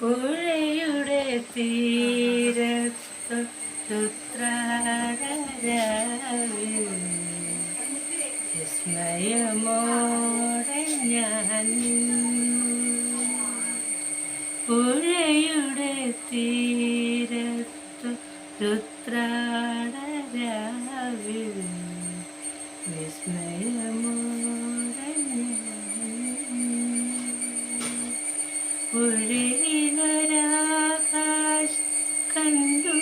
പുഴയുടെ തീരത്തു രുദ്രാടരാവിൽ വിസ്മയമോടെ ഞാൻ പുഴയുടെ തീരത്തു രുദ്രാടരാവിൽ വിസ്മയമോടെ പുഴയിലൊരാകാശ കണ്ടു.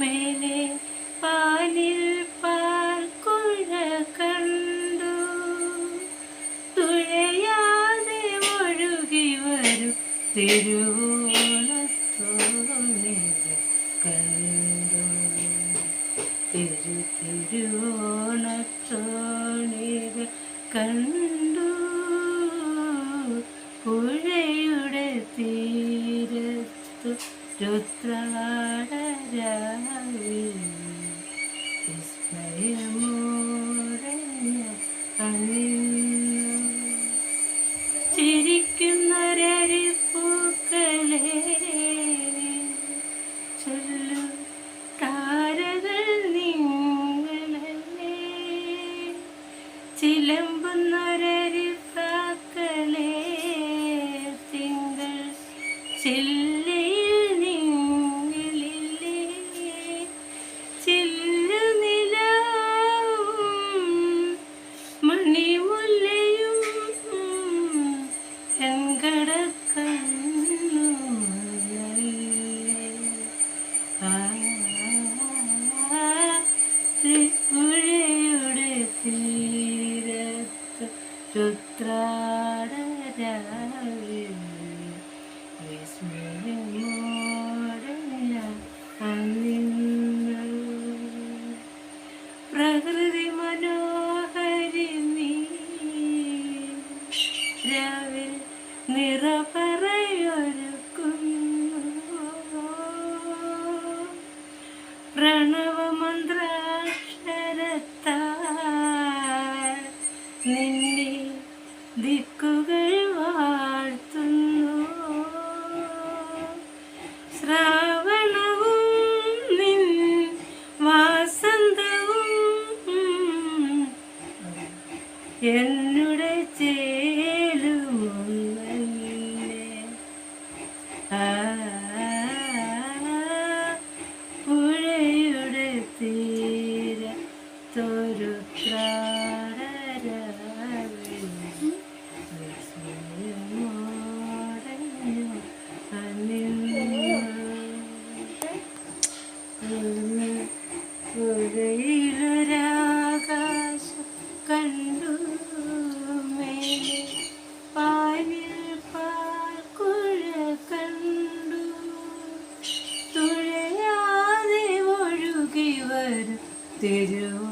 മേലെ പാലിൽ പാൽക്കുഴ കണ്ടു. തുഴയാതെ ഒഴുകി വരും. തിരുവോണത്തോണിക കണ്ടു. തിരു തിരുവോണത്തോണിക കണ്ടു. ഞാൻ അണിഞ്ഞു. ചിരിക്കുന്നൊരരിപ്പൂക്കളെ ചൊല്ലു പ്രകൃതി മനോഹരി നീ രാവിൽ നിറപറയൊരുക്കുന്നു പ്രണവമന്ത്രാക്ഷരത്താ നിന്നെ ദിക്കുകൾ വാഴ്ത്തുന്നു. ശ്രാവണവും നിൻ വാസന്തവും എന്നുടെ പുഴയിലൊരാകാശം കണ്ടു കണ്ടു വരും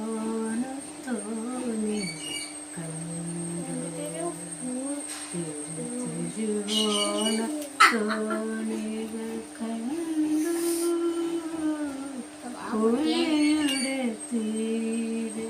കണ്ടു. തീരെ